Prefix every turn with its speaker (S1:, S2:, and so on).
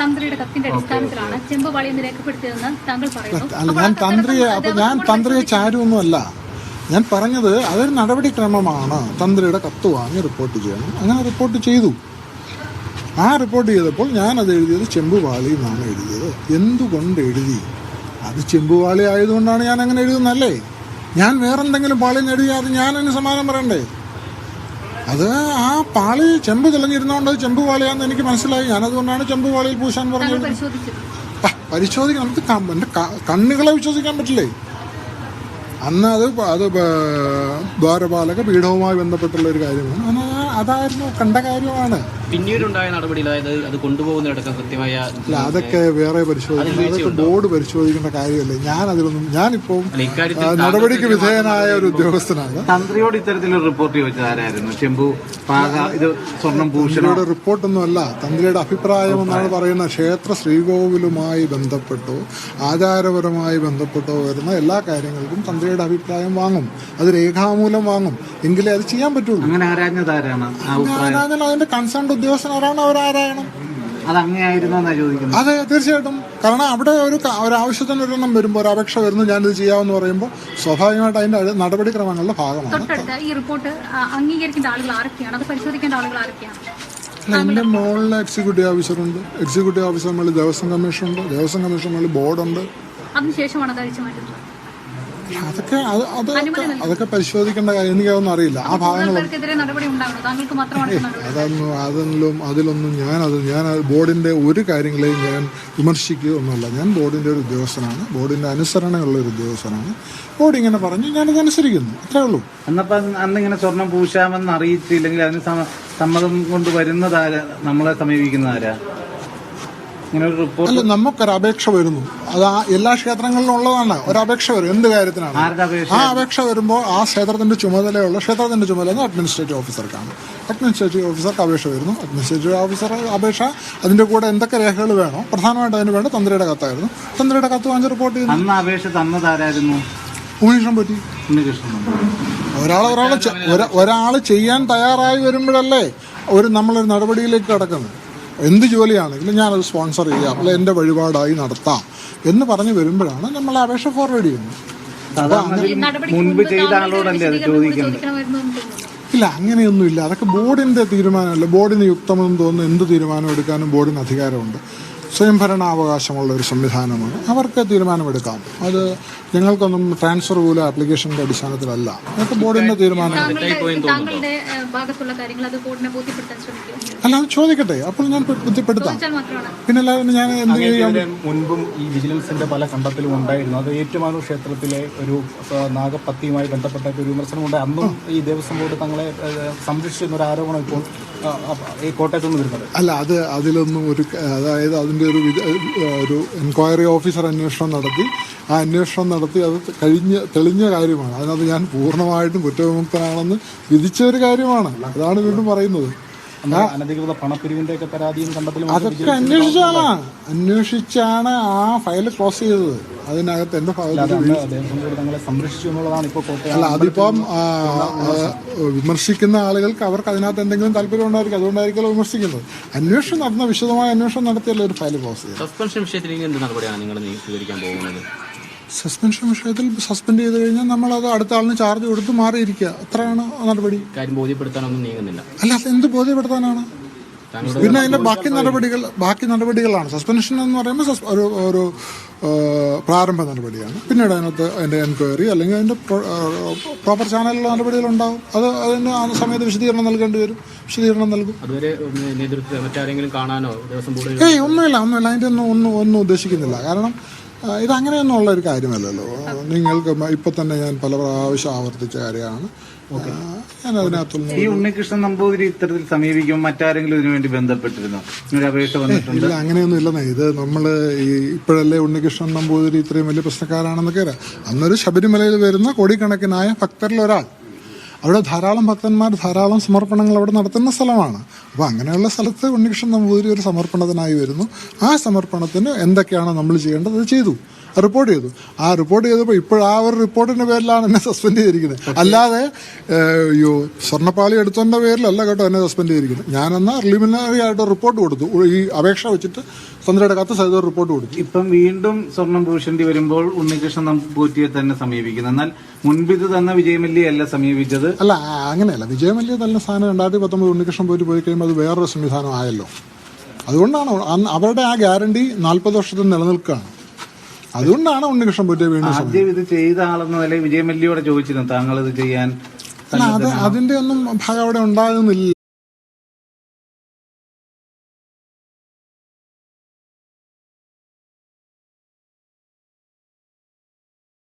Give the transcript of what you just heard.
S1: തന്ത്രിയുടെ കത്തിന്റെ അടിസ്ഥാനത്തിലാണ് ചെമ്പുപാളി എന്ന് രേഖപ്പെടുത്തിയതെന്ന് താങ്കൾ പറയുന്നു. അപ്പോൾ
S2: ഞാൻ തന്ത്രിയെ
S1: സം-
S2: അപ്പൊ ഞാൻ തന്ത്രിയെ ചാരുവൊന്നുമല്ല ഞാൻ പറഞ്ഞത് അതൊരു നടപടിക്രമമാണ്. തന്ത്രിയുടെ കത്ത് വാങ്ങി റിപ്പോർട്ട് ചെയ്യണം. അങ്ങനെ റിപ്പോർട്ട് ചെയ്തു. ആ റിപ്പോർട്ട് ചെയ്തപ്പോൾ ഞാൻ അത് എഴുതിയത് ചെമ്പുപാളി എന്നാണ് എഴുതിയത്. എന്തുകൊണ്ട് എഴുതി? അത് ചെമ്പുപാളി ആയതുകൊണ്ടാണ് ഞാൻ അങ്ങനെ എഴുതുന്നല്ലേ ഞാൻ വേറെന്തെങ്കിലും പാളിന്ന് എഴുതിയാൽ അത് ഞാൻ അതിന് സമാനം പറയണ്ടേ? അത് ആ പാളി ചെമ്പ് തെളിഞ്ഞിരുന്നോണ്ട് അത് ചെമ്പുവാളിയാന്ന് എനിക്ക് മനസ്സിലായി. ഞാനതുകൊണ്ടാണ് ചെമ്പുവാളിയിൽ പൂശാൻ പറഞ്ഞത് പരിശോധിക്കാൻ നമുക്ക് എന്റെ കണ്ണുകളെ വിശ്വസിക്കാൻ പറ്റില്ലേ? അന്ന് അത് അത് ദ്വാരപാലക പീഠവുമായി ബന്ധപ്പെട്ടുള്ള ഒരു കാര്യമാണ്. അന്ന് അതായിരുന്നു കണ്ട കാര്യമാണ്.
S3: പിന്നീടുണ്ടായ നടപടിയിൽ അതായത് അത് കൊണ്ടുപോകുന്നിടക്കം കൃത്യമായ
S2: അല്ല അതൊക്കെ വേറെ പരിശോധിക്കണം. അതൊക്കെ ബോർഡ് പരിശോധിക്കേണ്ട കാര്യമല്ലേ? ഞാൻ അതിലൊന്നും ഞാനിപ്പോൾ നടപടിക്ക് വിധേയനായ ഒരു ഉദ്യോഗസ്ഥനാണ്.
S4: തന്ത്രിയോട് ഇത്തരത്തിലൊരു റിപ്പോർട്ട് ചോദിച്ചതാരായിരുന്നു ചെമ്പു പാക ഇത് സ്വർണം ഭൂഷണോട്
S2: തന്ത്രിയുടെ റിപ്പോർട്ടൊന്നുമല്ല. തന്ത്രിയുടെ അഭിപ്രായം എന്നാണ് പറയുന്ന ക്ഷേത്ര ശ്രീകോവിലുമായി ബന്ധപ്പെട്ടോ ആചാരപരമായി ബന്ധപ്പെട്ടോ വരുന്ന എല്ലാ കാര്യങ്ങൾക്കും തന്ത്രിയുടെ അഭിപ്രായം വാങ്ങും. അത് രേഖാമൂലം വാങ്ങും. എങ്കിലേ അത് ചെയ്യാൻ പറ്റുള്ളൂ.
S4: അങ്ങനെ ആരാഞ്ഞത് ആ അഭിപ്രായം.
S2: അതിന്റെ കൺസേൺ ഉദ്യോഗസ്ഥൻ ആരാണ് അവരാരായണം
S4: അത് അങ്ങനെയായിരുന്നു എന്നാ ചോദിക്കുന്നത്.
S2: അതെ തീർച്ചയായിട്ടും. കാരണം അവിടെ ഒരു ഒരാവശ്യത്തിന് ഒരു ആവശ്യത്തിന് ഒരെണ്ണം വരുമ്പോൾ ഒരു അപേക്ഷ വരുന്നു ഞാനിത് ചെയ്യാമെന്ന് പറയുമ്പോൾ സ്വാഭാവികമായിട്ട് അതിന്റെ നടപടിക്രമങ്ങളുടെ ഭാഗമാണ്.
S1: തൊട്ടടുത്ത് ഈ റിപ്പോർട്ട് അംഗീകരിക്കേണ്ട ആളുകൾ ആരൊക്കെയാണ്? അത് പരിശോധിക്കേണ്ട ആളുകൾ ആരൊക്കെയാണ്?
S2: അല്ല എന്റെ മുകളിൽ എക്സിക്യൂട്ടീവ് ഓഫീസറുണ്ട് എക്സിക്യൂട്ടീവ് ഓഫീസർ മേളിൽ ദേവസ്വം കമ്മീഷനുണ്ട്. ദേവസ്വം കമ്മീഷൻ മേളിൽ ബോർഡുണ്ട്.
S1: അതിനുശേഷമാണ് മാറ്റുന്നത്.
S2: അതൊക്കെ അത് അതൊക്കെ അതൊക്കെ പരിശോധിക്കേണ്ട കാര്യം എനിക്കതൊന്നും അറിയില്ല. ആ ഭാഗങ്ങൾ അതൊന്നും അതിലും അതിലൊന്നും ഞാൻ അത് ഞാൻ ബോർഡിന്റെ ബോർഡിന്റെ ഒരു കാര്യങ്ങളെയും ഞാൻ വിമർശിക്കുകയൊന്നുമല്ല ഞാൻ ബോർഡിന്റെ ഒരു ഉദ്യോഗസ്ഥനാണ്. ബോർഡിന്റെ അനുസരണയുള്ള ഒരു ഉദ്യോഗസ്ഥനാണ്. ബോർഡ് ഇങ്ങനെ പറഞ്ഞു ഞാനത് അനുസരിക്കുന്നു. അത്രേ ഉള്ളൂ.
S4: എന്നപ്പോ അന്ന് ഇങ്ങനെ സ്വർണം പൂശാമെന്ന് അറിയിച്ചില്ലെങ്കിൽ അതിന് സമ്മ- സമ്മതം കൊണ്ട് വരുന്നതാര നമ്മളെ സമീപിക്കുന്നത് ആരാ ഇങ്ങനെ ഒരു റിപ്പോർട്ട്
S2: അല്ല നമുക്കൊരു അപേക്ഷ വരുന്നു. അത് ആ എല്ലാ ക്ഷേത്രങ്ങളിലും ഉള്ളതാണ്. ഒരു അപേക്ഷ വരും. എന്ത് കാര്യത്തിനാണ്? ആ അപേക്ഷ വരുമ്പോൾ ആ ക്ഷേത്രത്തിന്റെ ചുമതലയുള്ള ക്ഷേത്രത്തിന്റെ ചുമതല അഡ്മിനിസ്ട്രേറ്റീവ് ഓഫീസർക്കാണ് അഡ്മിനിസ്ട്രേറ്റീവ് ഓഫീസർക്ക് അപേക്ഷ വരുന്നു. അഡ്മിനിസ്ട്രേറ്റീവ് ഓഫീസർ അപേക്ഷ അതിന്റെ കൂടെ എന്തൊക്കെ രേഖകൾ വേണോ പ്രധാനമായിട്ട് അതിന് വേണ്ട തന്ത്രിയുടെ കത്തായിരുന്നു. തന്ത്രിയുടെ കത്ത് വാങ്ങിച്ച് റിപ്പോർട്ട് ചെയ്യുന്നു
S4: അപേക്ഷ
S2: പറ്റി. ഒരാൾ ഒരാൾ ഒരാൾ ചെയ്യാൻ തയ്യാറായി വരുമ്പോഴല്ലേ ഒരു നമ്മളൊരു നടപടിയിലേക്ക് കടക്കുന്നത്. എന്ത് ജോലിയാണെങ്കിലും ഞാനത് സ്പോൺസർ ചെയ്യാം അല്ലെ എന്റെ വഴിപാടായി നടത്താം എന്ന് പറഞ്ഞു വരുമ്പോഴാണ് നമ്മൾ അപേക്ഷ ഫോർവേഡ് ചെയ്യുന്നത്.
S4: മുൻപ് ചെയ്ത ആളോടല്ലേ അത് ചോദിക്കുന്നത്?
S2: ഇല്ല അങ്ങനെയൊന്നുമില്ല. അതൊക്കെ ബോർഡിന്റെ തീരുമാനമല്ല? ബോർഡിന് യുക്തമെന്ന് തോന്നുന്ന എന്ത് തീരുമാനം എടുക്കാനും ബോർഡിന് അധികാരമുണ്ട്. സ്വയംഭരണാവകാശമുള്ള ഒരു സംവിധാനമാണ്. അവർക്ക് തീരുമാനമെടുക്കാം. അത് ഞങ്ങൾക്കൊന്നും ട്രാൻസ്ഫർ പോലെ ആപ്ലിക്കേഷന്റെ അടിസ്ഥാനത്തിലല്ല. അതൊക്കെ ബോർഡിന്റെ തീരുമാനം അല്ല അത് ചോദിക്കട്ടെ. അപ്പോൾ ഞാൻ ബുദ്ധിപ്പെടുത്താം. പിന്നെ അല്ലാതെ ഞാൻ എന്ത് ചെയ്യാം
S5: മുൻപും ഈ വിജിലൻസിന്റെ പല കണ്ടെത്തലും ഉണ്ടായിരുന്നു. അത് ഏറ്റുമാനൂർ ക്ഷേത്രത്തിലെ ഒരു നാഗപത്തിയുമായി നാഗപ്പത്തിയുമായി ബന്ധപ്പെട്ട ഒരു വിമർശനം ഉണ്ട് അന്നും ഈ ദേവസ്വം ബോർഡ് തങ്ങളെ സംരക്ഷിക്കുന്ന ഒരു ആരോപണം ഇപ്പോൾ ഈ കോട്ടയത്ത് നിന്ന് വരുന്നത്
S2: അല്ല അത് അതിലൊന്നും ഒരു അതായത് അതിന്റെ ഒരു ഒരു എൻക്വയറി ഓഫീസർ അന്വേഷണം നടത്തി. ആ അന്വേഷണം നടത്തി അത് കഴിഞ്ഞ തെളിഞ്ഞ കാര്യമാണ്. അതിനകത്ത് ഞാൻ പൂർണമായിട്ടും കുറ്റവിമുക്തനാണെന്ന് വിധിച്ച ഒരു കാര്യമാണ്. അതാണ് വീണ്ടും പറയുന്നത്.
S5: അനധികൃത പണപ്പിരിവിന്റെ ഒക്കെ പരാതിയും കണ്ടെത്തലും
S2: അതൊക്കെ അന്വേഷിച്ചാണ് അന്വേഷിച്ചാണ് ആ ഫയൽ ക്ലോസ് ചെയ്തത്. അതിനകത്ത്
S5: എന്റെ ഫയൽ തങ്ങളെ സംരക്ഷിച്ചു എന്നുള്ളതാണ് ഇപ്പോൾ കോട്ടയം
S2: അല്ല അതിപ്പം വിമർശിക്കുന്ന ആളുകൾക്ക് അവർക്ക് അതിനകത്ത് എന്തെങ്കിലും താല്പര്യം ഉണ്ടായിരിക്കും അതുകൊണ്ടായിരിക്കും വിമർശിക്കുന്നത്. അന്വേഷണം നടന്ന വിശദമായ അന്വേഷണം നടത്തിയല്ലോ ഒരു ഫയൽ ക്ലോസ് ചെയ്തത്?
S3: സസ്പെൻഷൻ വിഷയത്തിൽ ഇനി എന്ത് നടപടിയാണ് നിങ്ങൾ നീ- സ്വീകരിക്കാൻ പോകുന്നത്?
S2: സസ്പെൻഷൻ വിഷയത്തിൽ സസ്പെൻഡ് ചെയ്ത് കഴിഞ്ഞാൽ നമ്മൾ അത് അടുത്ത ആളിന് ചാർജ് കൊടുത്ത് മാറിയിരിക്കുക. അത്രയാണ് നടപടി.
S3: കാര്യം ബോധ്യപ്പെടുത്താനൊന്നും നീങ്ങുന്നില്ല.
S2: അല്ല അത് എന്ത് ബോധ്യപ്പെടുത്താനാണ്? പിന്നെ അതിന്റെ ബാക്കി നടപടികൾ ബാക്കി നടപടികളാണ്. സസ്പെൻഷൻ എന്ന് പറയുമ്പോൾ ഒരു ഒരു പ്രാരംഭ നടപടിയാണ്. പിന്നീട് അതിനകത്ത് അതിന്റെ എൻക്വയറി അല്ലെങ്കിൽ അതിന്റെ പ്രോപ്പർ ചാനലിലുള്ള നടപടികൾ ഉണ്ടാവും അത് അതിന് ആ സമയത്ത് വിശദീകരണം നൽകേണ്ടി വരും. വിശദീകരണം നൽകും. ഏയ് ഒന്നുമില്ല ഒന്നുമില്ല. അതിന്റെ ഒന്നും ഒന്നും ഒന്നും ഉദ്ദേശിക്കുന്നില്ല. കാരണം ഇത് അങ്ങനെയൊന്നും ഉള്ള ഒരു കാര്യമല്ലല്ലോ. നിങ്ങൾക്ക് ഇപ്പൊ തന്നെ ഞാൻ പല പ്രാവശ്യം ആവർത്തിച്ച കാര്യമാണ്. ഞാൻ അതിനകത്തൊന്നും
S4: ഈ ഉണ്ണികൃഷ്ണൻ നമ്പൂതിരി ഇത്തരത്തിൽ സമീപിക്കും മറ്റാരെങ്കിലും ഇതിനു വേണ്ടി ബന്ധപ്പെട്ടിരുന്നു അപേക്ഷ
S2: ഇല്ല അങ്ങനെയൊന്നും ഇല്ലെന്നേ ഇത് നമ്മൾ ഈ ഇപ്പോഴല്ലേ ഉണ്ണികൃഷ്ണൻ നമ്പൂതിരി ഇത്രയും വലിയ പ്രശ്നക്കാരാണെന്നൊക്കെ അന്നൊരു ശബരിമലയിൽ വരുന്ന കോടിക്കണക്കിനായ ഭക്തരിൽ ഒരാൾ അവിടെ ധാരാളം ഭക്തന്മാർ ധാരാളം സമർപ്പണങ്ങൾ അവിടെ നടത്തുന്ന സ്ഥലമാണ്. അപ്പോൾ അങ്ങനെയുള്ള സ്ഥലത്ത് ഉണ്ണികൃഷ്ണൻ നമ്പൂതിരി ഒരു സമർപ്പണത്തിനായി വരുന്നു. ആ സമർപ്പണത്തിന് എന്തൊക്കെയാണ് നമ്മൾ ചെയ്യേണ്ടത് അത് ചെയ്തു. റിപ്പോർട്ട് ചെയ്തു. ആ റിപ്പോർട്ട് ചെയ്തപ്പോൾ ഇപ്പോൾ ആ ഒരു റിപ്പോർട്ടിന്റെ പേരിലാണ് എന്നെ സസ്പെൻഡ് ചെയ്തിരിക്കുന്നത്. അല്ലാതെ അയ്യോ സ്വർണപ്പാളി എടുത്തതിന്റെ പേരിലല്ല കേട്ടോ എന്നെ സസ്പെൻഡ് ചെയ്തിരിക്കുന്നത്. ഞാനെന്നാ പ്രിലിമിനറി ആയിട്ട് റിപ്പോർട്ട് കൊടുത്തു. ഈ അപേക്ഷ വെച്ചിട്ട് തന്ത്രിയുടെ കത്ത് സഹിതം റിപ്പോർട്ട് കൊടുത്തു.
S4: ഇപ്പം വീണ്ടും സ്വർണം പൂശേണ്ടി വരുമ്പോൾ ഉണ്ണികൃഷ്ണൻ നമ്പൂറ്റിയെ തന്നെ സമീപിക്കുന്നു. എന്നാൽ മുൻപ് ഇത് തന്ന വിജയമല്ലിയല്ല സമീപിച്ചത്?
S2: അല്ല അങ്ങനെയല്ല. വിജയമല്യ തന്നെ സാധനം രണ്ടായിരത്തി പത്തൊമ്പത് ഉണ്ണികൃഷ്ണൻ പോയിട്ട് പോയി കഴിയുമ്പോൾ അത് വേറൊരു സംവിധാനം ആയല്ലോ. അതുകൊണ്ടാണ് അവരുടെ ആ ഗ്യാരണ്ടി നാൽപ്പത് വർഷത്തിൽ നിലനിൽക്കുകയാണ്. അതുകൊണ്ടാണ് ഉണ്ണികൃഷ്ണൻ പോയിട്ട് വീണ്ടും
S4: ആദ്യം ഇത് ചെയ്ത ആളെന്ന നിലയിൽ വിജയമല്ലിയോടെ ചോദിച്ചിരുന്നു താങ്കൾ ഇത് ചെയ്യാൻ
S2: അത് അതിന്റെ ഒന്നും ഭാഗം അവിടെ ഉണ്ടാകുന്നില്ല.